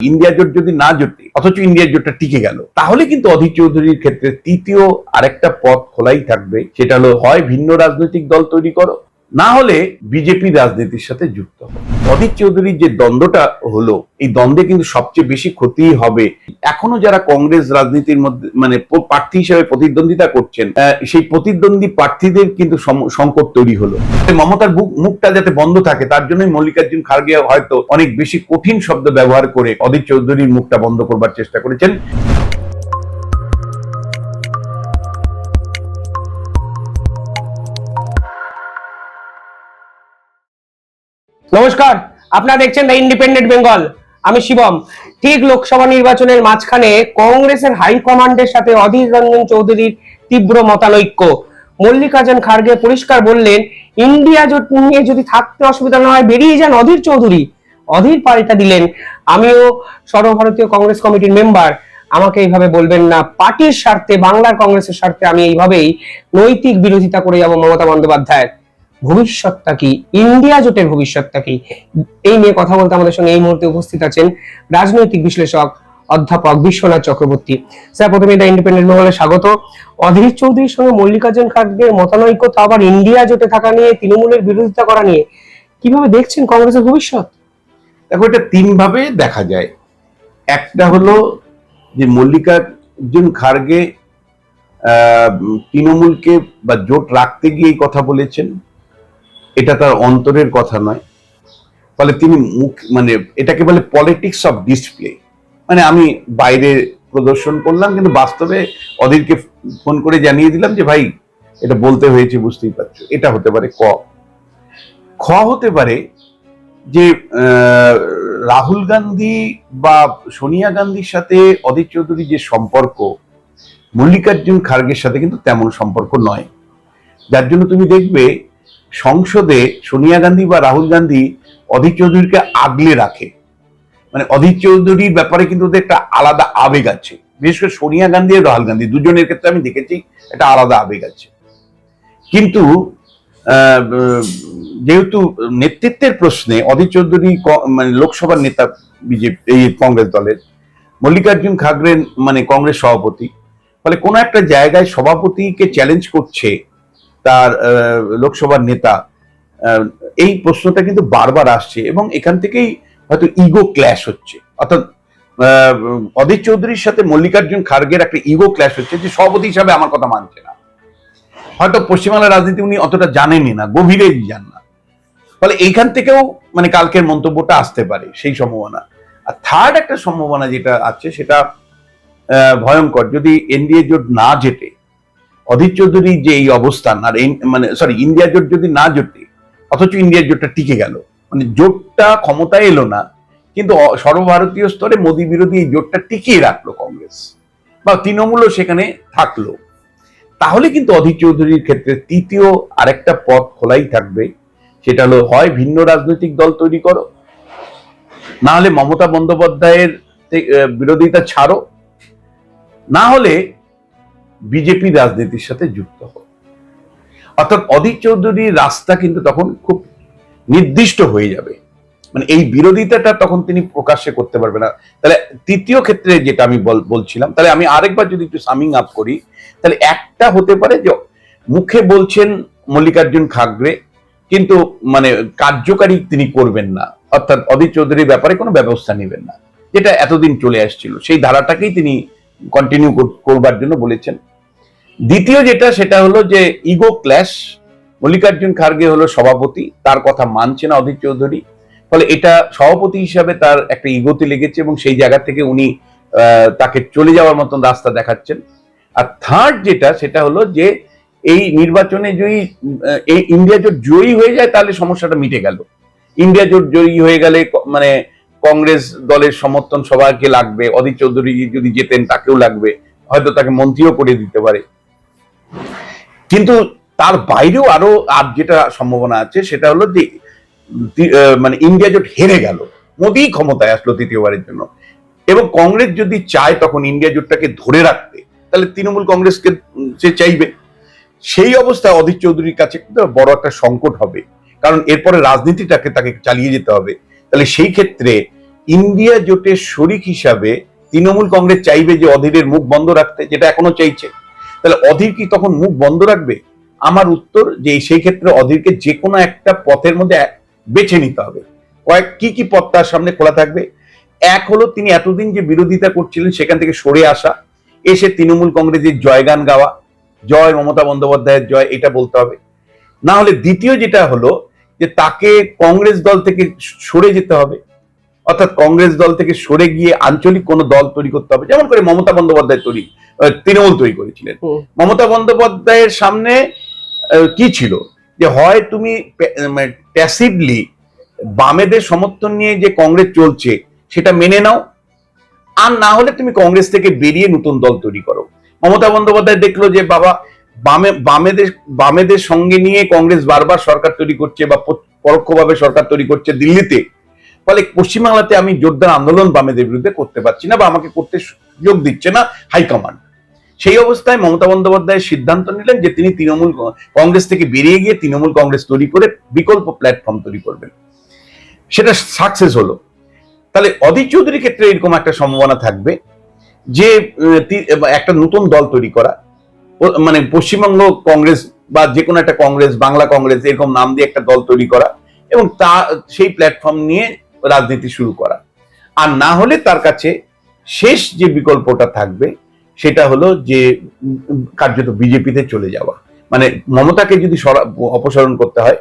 India জোট যদি না জোটে, অথচ ইন্ডিয়া জোটটা টিকে গেল, তাহলে কিন্তু অধীর চৌধুরীর ক্ষেত্রে তৃতীয় আরেকটা পথ খোলাই থাকবে, সেটা হলো হয় ভিন্ন রাজনৈতিক দল তৈরি করো না হলে বিজেপি রাজনীতির সাথে যুক্ত হবে। অধীর চৌধুরীর যে দ্বন্দ্বটা হলো, এই দ্বন্দ্বে কিন্তু সবচেয়ে বেশি ক্ষতি হবে। এখনও যারা কংগ্রেস রাজনীতির মধ্যে মানে প্রার্থী হিসেবে প্রতিদ্বন্দ্বিতা করছেন সেই প্রতিদ্বন্দ্বী প্রার্থীদের কিন্তু সংকট তৈরি হলো। মমতার মুখটা যাতে বন্ধ থাকে, তার জন্যই মল্লিকার্জুন খার্গে হয়তো অনেক বেশি কঠিন শব্দ ব্যবহার করে অধীর চৌধুরীর মুখটা বন্ধ করবার চেষ্টা করেছেন। নমস্কার, আপনারা দেখছেন দ্য ইন্ডিপেন্ডেন্ট বেঙ্গল আমি শিবম। ঠিক লোকসভা নির্বাচনের মাঝখানে কংগ্রেসের হাইকমান্ডের সাথে অধীর রঞ্জন চৌধুরীর তীব্র মতানৈক্য। মল্লিকার্জুন খার্গে পরিষ্কার বললেন, ইন্ডিয়া জোট নিয়ে যদি থাকতে অসুবিধা না হয়, বেরিয়ে যান অধীর চৌধুরী। অধীর পাল্টা দিলেন, আমিও সর্বভারতীয় কংগ্রেস কমিটির মেম্বার, আমাকে এইভাবে বলবেন না। পার্টির স্বার্থে, বাংলার কংগ্রেসের স্বার্থে আমি এইভাবেই নৈতিক বিরোধিতা করে যাব মমতা বন্দ্যোপাধ্যায়ের ভবিষ্যৎটা কি? ইন্ডিয়া জোটের ভবিষ্যৎটা কি? এই নিয়ে কথা বলতে আমাদের সঙ্গে এই মুহূর্তে উপস্থিত আছেন রাজনৈতিক বিশ্লেষক, অধ্যাপক বিশ্বনাথ চক্রবর্তী। স্যার, প্রথমে দ্য ইন্ডিপেন্ডেন্ট মহলে স্বাগত। অধীর চৌধুরীর সঙ্গে মল্লিকার্জুন খার্গের মতানৈক্য তা আবার ইন্ডিয়া জোটে থাকা নিয়ে, তৃণমূলের বিরোধিতা করা নিয়ে, কীভাবে দেখছেন কংগ্রেসের ভবিষ্যৎ? দেখো, এটা তিন ভাবে দেখা যায়। একটা হলো যে মল্লিকার্জুন খার্গে তৃণমূলকে বা জোট রাখতে গিয়ে এই কথা বলেছেন। এটা তার অন্তরের কথা নয়। ফলে তিনি মুখ মানে এটাকে বলে পলিটিক্স অফ ডিসপ্লে মানে আমি বাইরে প্রদর্শন করলাম, কিন্তু বাস্তবে অধীরকে ফোন করে জানিয়ে দিলাম যে, ভাই, এটা বলতে হয়েছে, বুঝতেই পারছ। এটা হতে পারে ক। খ হতে পারে যে রাহুল গান্ধী বা সোনিয়া গান্ধীর সাথে অধীর চৌধুরী যে সম্পর্ক, মল্লিকার্জুন খার্গের সাথে কিন্তু তেমন সম্পর্ক নয়। যার জন্য তুমি দেখবে সংসদে সোনিয়া গান্ধী বা রাহুল গান্ধী অধীর চৌধুরীকে আগলে রাখে। মানে অধীর চৌধুরীর ব্যাপারে কিন্তু ওদের একটা আলাদা আবেগ আছে। বিশেষ করে সোনিয়া গান্ধী আর রাহুল গান্ধী দুজনের ক্ষেত্রে আমি দেখেছি একটা আলাদা আবেগ আছে। কিন্তু যেহেতু নেতৃত্বের প্রশ্নে অধীর চৌধুরী মানে লোকসভার নেতা বিজেপি, এই কংগ্রেস দলের, মল্লিকার্জুন খাগড়ে মানে কংগ্রেস সভাপতি, ফলে কোনো একটা জায়গায় সভাপতিকে চ্যালেঞ্জ করছে তার লোকসভার নেতা এই প্রশ্নটা কিন্তু বারবার আসছে এবং এখান থেকেই হয়তো ইগো ক্ল্যাশ হচ্ছে। অর্থাৎ অধীর চৌধুরীর সাথে মল্লিকার্জুন খার্গের একটা ইগো ক্ল্যাশ হচ্ছে যে সভাপতি হিসাবে আমার কথা মানছে না। হয়তো পশ্চিমবাংলার রাজনীতি উনি অতটা জানেনই না গভীরে যান না। ফলে এইখান থেকেও মানে কালকের মন্তব্যটা আসতে পারে সেই সম্ভাবনা। আর থার্ড একটা সম্ভাবনা যেটা আছে সেটা ভয়ঙ্কর। যদি এনডিএ জোট না জেটে অধীর চৌধুরী যে এই অবস্থান, আর মানে সরি ইন্ডিয়া জোট যদি না জোটে, অথচ ইন্ডিয়া জোটটা টিকে গেল। মানে জোটটা ক্ষমতায় এলো না, কিন্তু সর্বভারতীয় স্তরে মোদী বিরোধী এই জোটটা টিকিয়ে রাখল কংগ্রেস, বা তৃণমূলও সেখানে থাকল। তাহলে কিন্তু অধীর চৌধুরীর ক্ষেত্রে তৃতীয় আরেকটা পথ খোলাই থাকবে, সেটা হলো, হয় ভিন্ন রাজনৈতিক দল তৈরি করো, না হলে মমতা বন্দ্যোপাধ্যায়ের বিরোধিতা ছাড়ো, না হলে বিজেপি রাজনীতির সাথে যুক্ত হো অর্থাৎ অধীর চৌধুরীর রাস্তা কিন্তু তখন খুব নির্দিষ্ট হয়ে যাবে। মানে এই বিরোধিতাটা তখন তিনি প্রকাশ্যে করতে পারবে না। তাহলে তৃতীয় ক্ষেত্রে যেটা আমি বলছিলাম, তাহলে আমি আরেকবার যদি একটু সামিং আপ করি, তাহলে একটা হতে পারে যে মুখে বলছেন মল্লিকার্জুন খাগড়ে, কিন্তু মানে কার্যকারী তিনি করবেন না। অর্থাৎ অধীর চৌধুরীর ব্যাপারে কোনো ব্যবস্থা নেবেন না। যেটা এতদিন চলে আসছিল, সেই ধারাটাকেই তিনি কন্টিনিউ করবার জন্য বলেছেন। দ্বিতীয় যেটা, সেটা হলো যে ইগো ক্ল্যাশ মল্লিকার্জুন খার্গে হলো সভাপতি, তার কথা মানছে না অধীর চৌধুরী, ফলে এটা সভাপতি হিসাবে তার একটা ইগোতে লেগেছে এবং সেই জায়গা থেকে উনি তাকে চলে যাওয়ার মতন রাস্তা দেখাচ্ছেন। আর থার্ড যেটা, সেটা হলো যে এই নির্বাচনে যদি এই ইন্ডিয়া জোট জয়ী হয়ে যায়, তাহলে সমস্যাটা মিটে গেল। ইন্ডিয়া জোট জয়ী হয়ে গেলে মানে কংগ্রেস দলের সমর্থন সবাইকে লাগবে, অধীর চৌধুরী যদি যেতেন তাকেও লাগবে, হয়তো তাকে মন্ত্রীও করে দিতে পারে। কিন্তু তার বাইরেও আরও আর যেটা সম্ভাবনা আছে, সেটা হলো যে মানে ইন্ডিয়া জোট হেরে গেল। মোদি ক্ষমতায় আসলো তৃতীয়বারের জন্য। এবং কংগ্রেস যদি চায় তখন ইন্ডিয়া জোটটাকে ধরে রাখতে, তাহলে তৃণমূল কংগ্রেসকে সে চাইবে। সেই অবস্থায় অধীর চৌধুরীর কাছে কিন্তু বড় একটা সংকট হবে। কারণ এরপরে রাজনীতিটাকে তাকে চালিয়ে যেতে হবে। তাহলে সেই ক্ষেত্রে ইন্ডিয়া জোটের শরিক হিসাবে তৃণমূল কংগ্রেস চাইবে যে অধীরের মুখ বন্ধ রাখতে, যেটা এখনও চাইছে। তাহলে অধীর কি তখন মুখ বন্ধ রাখবে? আমার উত্তর যে সেই ক্ষেত্রে অধীরকে যে কোনো একটা পথের মধ্যে বেছে নিতে হবে। কয়েক, কি কি পথ তার সামনে খোলা থাকবে? এক হলো তিনি এতদিন যে বিরোধিতা করছিলেন সেখান থেকে সরে আসা, এসে তৃণমূল কংগ্রেসের জয়গান গাওয়া, জয় মমতা বন্দ্যোপাধ্যায়ের জয়, এটা বলতে হবে। না হলে দ্বিতীয় যেটা হলো যে তাকে কংগ্রেস দল থেকে সরে যেতে হবে। অর্থাৎ কংগ্রেস দল থেকে সরে গিয়ে আঞ্চলিক কোনো দল তৈরি করতে হবে। যেমন করে মমতা বন্দ্যোপাধ্যায় তৈরি তৃণমূল তৈরি করেছিলেন। মমতা বন্দ্যোপাধ্যায়ের সামনে কি ছিল? যে হয় তুমি প্যাসিভলি বামেদের সমর্থন নিয়ে যে কংগ্রেস চলছে সেটা মেনে নাও। আর না হলে তুমি কংগ্রেস থেকে বেরিয়ে নতুন দল তৈরি করো। মমতা বন্দ্যোপাধ্যায় দেখল যে বাবা বামে বামেদের বামেদের সঙ্গে নিয়ে কংগ্রেস বারবার সরকার তৈরি করছে বা পরোক্ষভাবে সরকার তৈরি করছে দিল্লিতে। ফলে পশ্চিমবাংলাতে আমি জোরদার আন্দোলন বামেদের বিরুদ্ধে করতে পারছি না বা আমাকে করতে সুযোগ দিচ্ছে না হাইকমান্ড সেই অবস্থায় মমতা বন্দ্যোপাধ্যায় সিদ্ধান্ত নিলেন যে তিনি তৃণমূল কংগ্রেস থেকে বেরিয়ে গিয়ে তৃণমূল কংগ্রেস তৈরি করে বিকল্প প্ল্যাটফর্ম তৈরি করবেন। সেটা সাকসেস হলো। তাহলে অধীর চৌধুরীর ক্ষেত্রে এরকম একটা সম্ভাবনা থাকবে যে একটা নতুন দল তৈরি করা মানে পশ্চিমবঙ্গ কংগ্রেস বা যে কোনো একটা কংগ্রেস, বাংলা কংগ্রেস, এরকম নাম দিয়ে একটা দল তৈরি করা এবং তা, সেই প্ল্যাটফর্ম নিয়ে রাজনীতি শুরু করা। আর না হলে তার কাছে শেষ যে বিকল্পটা থাকবে সেটা হলো যে কার্যত বিজেপিতে চলে যাওয়া। মানে মমতাকে যদি অপসারণ করতে হয়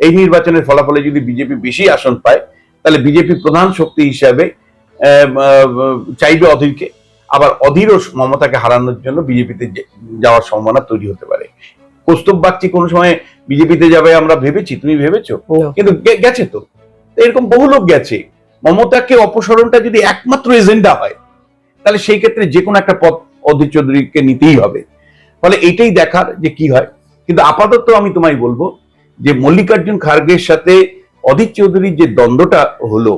এই নির্বাচনের ফলাফলে যদি বিজেপি বেশি আসন পায় তাহলে বিজেপি প্রধান শক্তি হিসাবে চাইবে অধীরকে। আবার অধীরও মমতাকে হারানোর জন্য বিজেপিতে যাওয়ার সম্ভাবনা তৈরি হতে পারে। কৌস্তব বাগচি কোনো সময় বিজেপিতে যাবে আমরা ভেবেছি তুমি ভেবেছো? কিন্তু গেছে তো। এরকম বহু লোক গেছে। মমতাকে অপসারণটা যদি একমাত্র এজেন্ডা হয়, তাহলে সেই ক্ষেত্রে যে কোনো একটা পথ অধীর চৌধুরীকে নিতেই হবে। ফলে এইটাই দেখার যে কি হয়। কিন্তু আপাতত আমি তোমায় বলব যে মল্লিকার্জুন খার্গের সাথে অধীর চৌধুরীর যে দ্বন্দ্বটা হলো,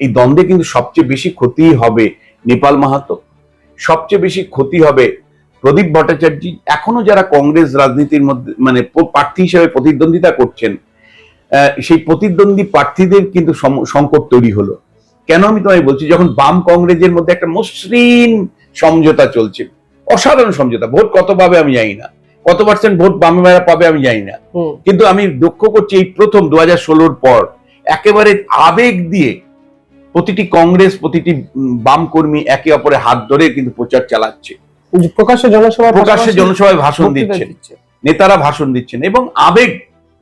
এই দ্বন্দ্বে কিন্তু সবচেয়ে বেশি ক্ষতি হবে নেপাল মাহাতো। সবচেয়ে বেশি ক্ষতি হবে প্রদীপ ভট্টাচার্য। এখনও যারা কংগ্রেস রাজনীতির মধ্যে মানে প্রার্থী হিসেবে প্রতিদ্বন্দ্বিতা করছেন সেই প্রতিদ্বন্দ্বী প্রার্থীদের কিন্তু সংকট তৈরি হলো। কেন আমি তোমায় বলছি? যখন বাম কংগ্রেসের মধ্যে একটা মসৃণ সমঝোতা চলছে অসাধারণ সমঝোতা ভোট কত পাবে আমি জানি না। কত পার্সেন্ট ভোট বামেরা পাবে আমি জানি না। কিন্তু আমি লক্ষ্য করছি এই প্রথম দু হাজার পর একেবারে আবেগ দিয়ে প্রতিটি কংগ্রেস প্রতিটি বাম কর্মী একে অপরের হাত ধরে কিন্তু প্রচার চালাচ্ছে। প্রকাশ্য জনসভা প্রকাশ্যে জনসভায় ভাষণ দিচ্ছেন দিচ্ছে। নেতারা ভাষণ দিচ্ছেন এবং আবেগ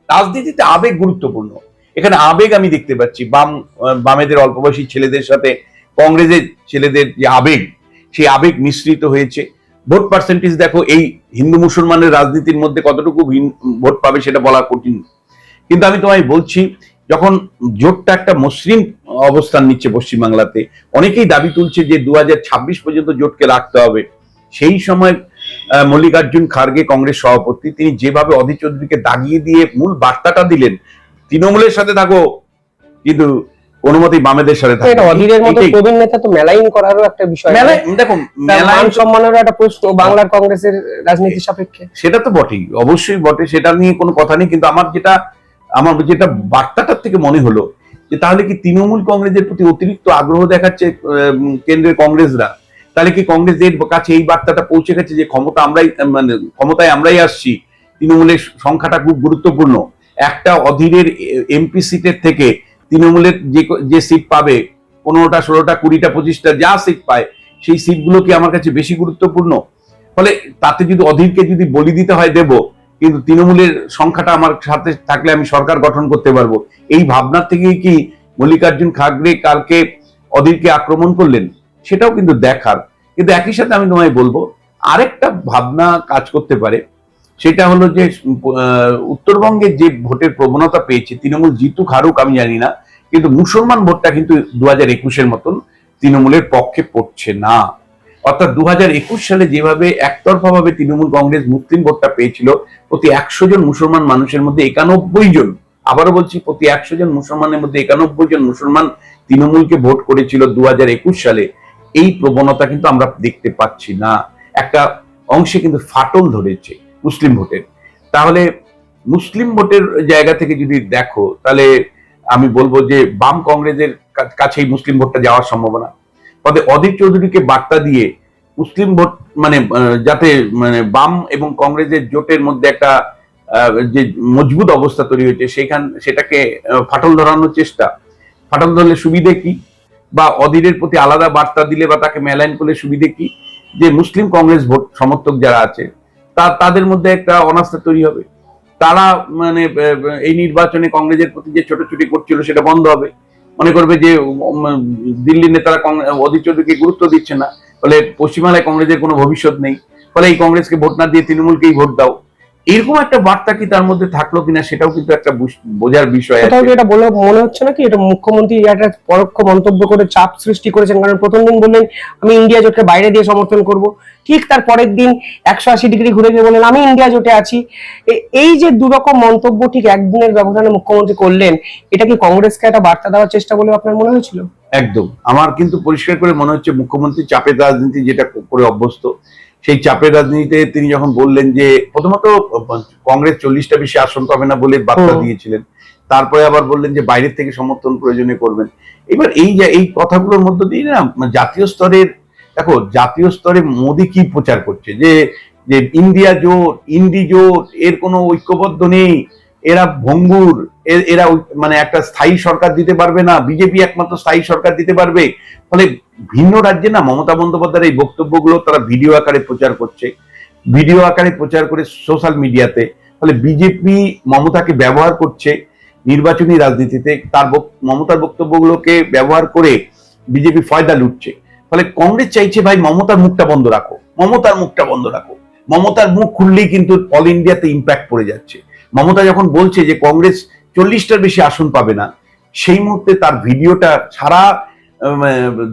রাজনীতিতে আবেগ গুরুত্বপূর্ণ। এখানে আবেগ আমি দেখতে পাচ্ছি। বাম বামেদের অল্প বয়সী ছেলেদের সাথে কংগ্রেসের ছেলেদের যে আবেগ, সেই আবেগ মিশ্রিত হয়েছে। ভোট পার্সেন্টেজ দেখো, এই হিন্দু মুসলমানের রাজনীতির মধ্যে কতটুকু ভোট পাবে সেটা বলা কঠিন। কিন্তু আমি তোমায় বলছি, যখন জোটটা একটা মসৃণ অবস্থান নিচ্ছে পশ্চিমবাংলাতে, অনেকেই দাবি তুলছে যে দু হাজার ছাব্বিশ পর্যন্ত জোটকে রাখতে হবে। সেই সময় মল্লিকার্জুন খার্গে কংগ্রেস সভাপতি তিনি যেভাবে অধীর চৌধুরীকে দাগিয়ে দিয়ে মূল বার্তাটা দিলেন তৃণমূলের সাথে থাকো কিন্তু কোনো মতেই বামেদের সাথে থাকো। এটা অধীরের মতো প্রবীণ নেতা তো মেলাইন করারও একটা বিষয় তার মেলায় সম্মানেরও একটা প্রশ্ন বাংলার কংগ্রেসের রাজনীতির সাপেক্ষে। সেটা তো বটেই অবশ্যই বটে সেটা নিয়ে কোনো কথা নেই কিন্তু আমার যেটা আমার যেটা বার্তাটার থেকে মনে হলো যে তাহলে কি তৃণমূল কংগ্রেসের প্রতি অতিরিক্ত আগ্রহ দেখাচ্ছে কেন্দ্রের কংগ্রেসরা? তাহলে কি কংগ্রেসের কাছে এই বার্তাটা পৌঁছে গেছে যে ক্ষমতা আমরাই মানে ক্ষমতায় আমরাই আসছি, তৃণমূলের সংখ্যাটা খুব গুরুত্বপূর্ণ। একটা অধীরের এমপি সিটের থেকে তৃণমূলের যে যে সিট পাবে, পনেরোটা, ষোলোটা, কুড়িটা, পঁচিশটা যা সিট পায়, সেই সিটগুলো কি আমার কাছে বেশি গুরুত্বপূর্ণ? ফলে তাতে যদি অধীরকে যদি বলি দিতে হয়, দেব। কিন্তু তৃণমূলের সংখ্যাটা আমার সাথে থাকলে আমি সরকার গঠন করতে পারব। এই ভাবনার থেকেই কি মল্লিকার্জুন খাগড়ে কালকে অধীরকে আক্রমণ করলেন? সেটাও কিন্তু দেখার। কিন্তু একই সাথে আমি তোমায় বলব, আরেকটা ভাবনা কাজ করতে পারে, সেটা হলো যে উত্তরবঙ্গে যে ভোটের প্রবণতা পেয়েছে, তৃণমূল জিতুক হারুক আমি জানি না, কিন্তু মুসলমান ভোটটা কিন্তু দু হাজার একুশের মতন তৃণমূলের পক্ষে পড়ছে না। অর্থাৎ দু হাজার একুশ সালে যেভাবে একতরফা ভাবে তৃণমূল কংগ্রেস মুসলিম ভোটটা পেয়েছিল, প্রতি একশো জন মুসলমান মানুষের মধ্যে একানব্বই জন, আবারও বলছি প্রতি একশো জন মুসলমানের মধ্যে একানব্বই জন মুসলমান তৃণমূলকে ভোট করেছিল দু হাজার একুশ সালে। এই প্রবণতা কিন্তু আমরা দেখতে পাচ্ছি না। একটা অংশে কিন্তু ফাটল ধরেছে মুসলিম ভোটের। তাহলে মুসলিম ভোটের জায়গা থেকে যদি দেখো, তাহলে আমি বলব যে বাম কংগ্রেসের কা- কাছে এই মুসলিম ভোটটা যাওয়ার সম্ভাবনা। ফলে অধীর চৌধুরীকে বার্তা দিয়ে মুসলিম ভোট মানে যাতে মানে বাম এবং কংগ্রেসের জোটের মধ্যে একটা যে মজবুত অবস্থা তৈরি হয়েছে সেখান সেটাকে ফাটল ধরানোর চেষ্টা। ফাটল ধরলে সুবিধে কি? বা অধীরের প্রতি আলাদা বার্তা দিলে বা তাকে মেলাইন করলে সুবিধে কি? যে মুসলিম কংগ্রেস ভোট সমর্থক যারা আছে, তা তাদের মধ্যে একটা অনাস্থা তৈরি হবে। তারা মানে এই নির্বাচনে কংগ্রেসের প্রতি যে ছোটাছুটি করছিল সেটা বন্ধ হবে। মনে করবে যে দিল্লির নেতারা অধীর চৌধুরীকে গুরুত্ব দিচ্ছে না। ফলে পশ্চিমবাংলায় কংগ্রেসের কোনো ভবিষ্যৎ নেই। ফলে এই কংগ্রেসকে ভোট না দিয়ে তৃণমূলকেই ভোট দাও। এরকম একটা বার্তা কি তার মধ্যে থাকল কিনা সেটাও কিন্তু একটা বোঝার বিষয় আছে। এটা বলে মনে হচ্ছে না কি এটা মুখ্যমন্ত্রী একটা পরোক্ষ মন্তব্য করে চাপ সৃষ্টি করেছেন কারণ প্রথম দিন বললেন আমি ইন্ডিয়া জোটকে বাইরে দিয়ে সমর্থন করব। ঠিক তার পরের দিন একশো আশি ডিগ্রি ঘুরে গিয়ে বললেন আমি ইন্ডিয়া জোটে আছি। এই যে দুরকম মন্তব্য ঠিক একদিনের ব্যবধানে মুখ্যমন্ত্রী করলেন এটা কি কংগ্রেসকে একটা বার্তা দেওয়ার চেষ্টা বলে আপনার মনে হয়েছিল? একদম। আমার কিন্তু পরিষ্কার করে মনে হচ্ছে মুখ্যমন্ত্রী চাপের রাজনীতি যেটা করে অভ্যস্ত সেই চাপের রাজনীতিতে তিনি যখন বললেন যে প্রথমত কংগ্রেস চল্লিশটা বেশি আসন পাবে না বলে বার্তা দিয়েছিলেন। তারপরে আবার বললেন যে বাইরের থেকে সমর্থন প্রয়োজনে করবেন। এবার এই যে এই কথাগুলোর মধ্য দিয়ে না জাতীয় স্তরের দেখো জাতীয় স্তরে মোদী কি প্রচার করছে? যে যে ইন্ডিয়া জোট ইন্ডি জোট এর কোনো ঐক্যবদ্ধ নেই। এরা ভঙ্গুর এরা মানে একটা স্থায়ী সরকার দিতে পারবে না, বিজেপি একমাত্র স্থায়ী সরকার দিতে পারবে। ফলে ভিন্ন রাজ্যে না মমতা বন্দ্যোপাধ্যায়ের এই বক্তব্যগুলো তারা ভিডিও আকারে প্রচার করছে। ভিডিও আকারে প্রচার করে সোশ্যাল মিডিয়াতে। ফলে বিজেপি মমতাকে ব্যবহার করছে নির্বাচনী রাজনীতিতে। তার মমতার বক্তব্যগুলোকে ব্যবহার করে বিজেপি ফয়দা লুটছে। ফলে কংগ্রেস চাইছে, ভাই, মমতার মুখটা বন্ধ রাখো। মমতার মুখটা বন্ধ রাখো। মমতার মুখ খুললেই কিন্তু অল ইন্ডিয়াতে ইম্প্যাক্ট পড়ে যাচ্ছে। মমতা যখন বলছে যে কংগ্রেস চল্লিশটার বেশি আসন পাবে না, সেই মুহূর্তে তার ভিডিওটা সারা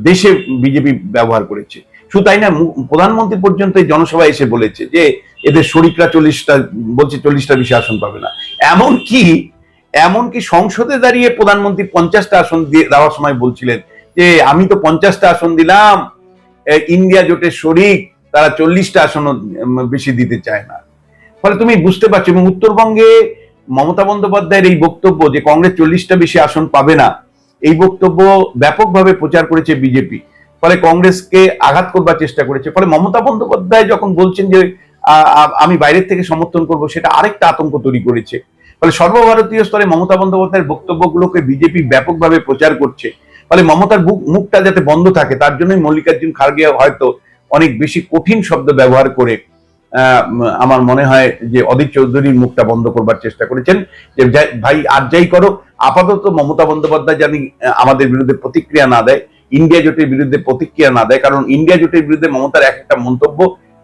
দেশে বিজেপি ব্যবহার করেছে। শুধু তাই না প্রধানমন্ত্রী পর্যন্ত এই জনসভায় এসে বলেছে যে এদের শরিকরা চল্লিশটা, বলছে চল্লিশটা বেশি আসন পাবে না। এমন কি এমনকি সংসদে দাঁড়িয়ে প্রধানমন্ত্রী পঞ্চাশটা আসন দিয়ে দেওয়ার সময় বলছিলেন যে, আমি তো পঞ্চাশটা আসন দিলাম ইন্ডিয়া জোটের শরিক, তারা চল্লিশটা আসন বেশি দিতে চায় না। ফলে তুমি বুঝতে পারছ এবং উত্তরবঙ্গে মমতা বন্দ্যোপাধ্যায়ের এই বক্তব্য যে কংগ্রেস চল্লিশটা বেশি আসন পাবে না, এই বক্তব্য ব্যাপকভাবে প্রচার করেছে বিজেপি। ফলে কংগ্রেসকে আঘাত করবার চেষ্টা করেছে। ফলে মমতা বন্দ্যোপাধ্যায় যখন বলছেন যে আমি বাইরের থেকে সমর্থন করব, সেটা আরেকটা আতঙ্ক তৈরি করেছে। ফলে সর্বভারতীয় স্তরে মমতা বন্দ্যোপাধ্যায়ের বক্তব্যগুলোকে বিজেপি ব্যাপকভাবে প্রচার করছে। ফলে মমতার মুখটা যাতে বন্ধ থাকে, তার জন্যই মল্লিকার্জুন খার্গে হয়তো অনেক বেশি কঠিন শব্দ ব্যবহার করে আমার মনে হয় যে অধীর চৌধুরীর মুখটা বন্ধ করবার চেষ্টা করেছেন। যে ভাই, আর যাই করো আপাতত মমতা বন্দ্যোপাধ্যায় জানি আমাদের বিরুদ্ধে প্রতিক্রিয়া না দেয়, ইন্ডিয়া জোটের বিরুদ্ধে প্রতিক্রিয়া না দেয়, কারণ ইন্ডিয়া জোটের বিরুদ্ধে মমতার এক একটা মন্তব্য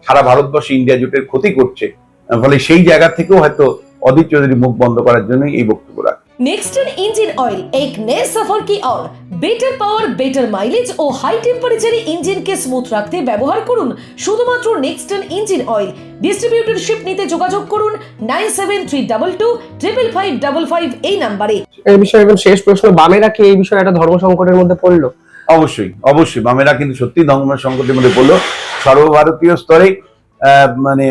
সারা ভারতবর্ষে ইন্ডিয়া জোটের ক্ষতি করছে। ফলে সেই জায়গা থেকেও হয়তো অধীর চৌধুরী মুখ বন্ধ করার জন্যই এই বক্তব্য নেক্সটন ইঞ্জিন অয়েল এক নে সফর কি অর বেটার পাওয়ার বেটার মাইলেজ ও হাই টেম্পারেচারে ইঞ্জিনকে স্মুথ রাখতে ব্যবহার করুন। শুধুমাত্র নেক্সটন ইঞ্জিন অয়েল ডিস্ট্রিবিউটরশিপ নিতে যোগাযোগ করুন nine seven three double two triple five double five এই নাম্বারে এই বিষয়ে এবং শেষ প্রশ্ন বামেরা কি এই বিষয়ে একটা ধর্ম সংকটের মধ্যে পড়ল? অবশ্যই অবশ্যই। বামেরা কিন্তু সত্যি ধর্ম সংকটের মধ্যে পড়ল। সর্বভারতীয় স্তরে মানে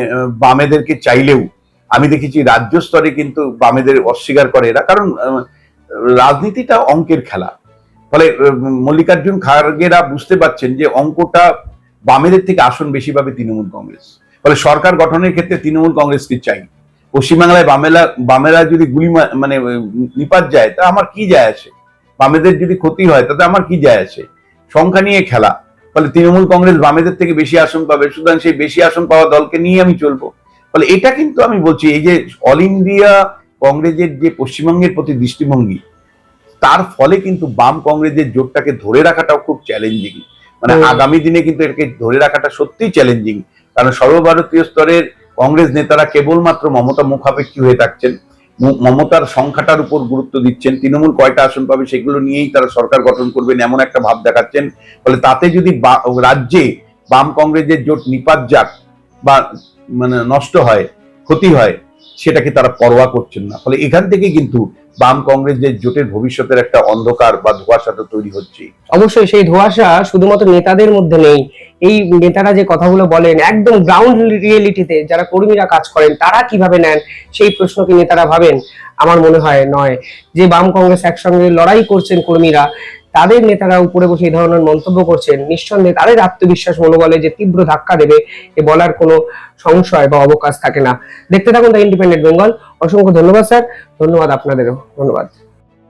বামেদেরকে চাইলেও আমি দেখেছি রাজ্য স্তরে কিন্তু বামেদের অস্বীকার করে এরা। কারণ রাজনীতিটা অঙ্কের খেলা। ফলে মল্লিকার্জুন খার্গেরা বুঝতে পারছেন যে অঙ্কটা বামেদের থেকে আসন বেশি পাবে তৃণমূল কংগ্রেস। ফলে সরকার গঠনের ক্ষেত্রে তৃণমূল কংগ্রেসকে চাই। পশ্চিমবাংলায় বামেলা, বামেরা যদি গুলি মানে নিপাত যায়, তা আমার কি যায় আসে বামেদের যদি ক্ষতি হয়, তাতে আমার কি যায় আসে সংখ্যা নিয়ে খেলা। ফলে তৃণমূল কংগ্রেস বামেদের থেকে বেশি আসন পাবে। সুতরাং সেই বেশি আসন পাওয়া দলকে নিয়ে আমি চলবো। ফলে এটা কিন্তু আমি বলছি এই যে অল ইন্ডিয়া কংগ্রেসের যে পশ্চিমবঙ্গের প্রতি দৃষ্টিভঙ্গি তার ফলে কিন্তু বাম কংগ্রেসের জোটটাকে ধরে রাখাটাও খুব চ্যালেঞ্জিং মানে আগামী দিনে কিন্তু এটাকে ধরে রাখাটা সত্যিই চ্যালেঞ্জিং কারণ সর্বভারতীয় স্তরের কংগ্রেস নেতারা কেবলমাত্র মমতা মুখাপেক্ষী হয়ে থাকছেন মমতার সংখ্যাটার উপর গুরুত্ব দিচ্ছেন তৃণমূল কয়টা আসন পাবে সেগুলো নিয়েই তারা সরকার গঠন করবেন এমন একটা ভাব দেখাচ্ছেন। ফলে তাতে যদি রাজ্যে বাম কংগ্রেসের জোট নিপাত যাক বা মানে নষ্ট হয়, ক্ষতি হয়, সেটাকে তারা পরোয়া করছেন না। ফলে এখান থেকে কিন্তু বাম কংগ্রেস যে জোটের ভবিষ্যতের একটা অন্ধকার বা ধোঁয়াশা তো তৈরি হচ্ছে। অবশ্যই সেই ধোঁয়াশা শুধুমাত্র নেতাদের মধ্যে নেই, এই নেতারা যে কথাগুলো বলেন, একদম গ্রাউন্ড রিয়েলিটিতে যারা কর্মীরা কাজ করেন, তারা কীভাবে নেন, সেই প্রশ্ন কি নেতারা ভাবেন? আমার মনে হয় নয়। যে বাম কংগ্রেস একসঙ্গে লড়াই করছেন কর্মীরা তাদের নেতারা উপরে বসে এই ধরনের মন্তব্য করছেন, নিঃসন্দেহে তাদের আত্মবিশ্বাস মনোবলে যে তীব্র ধাক্কা দেবে এ বলার কোনো সংশয় বা অবকাশ থাকে না। দেখতে থাকুন দ্য ইন্ডিপেন্ডেন্ট বেঙ্গল। অসংখ্য ধন্যবাদ, স্যার। ধন্যবাদ আপনাদেরও। ধন্যবাদ।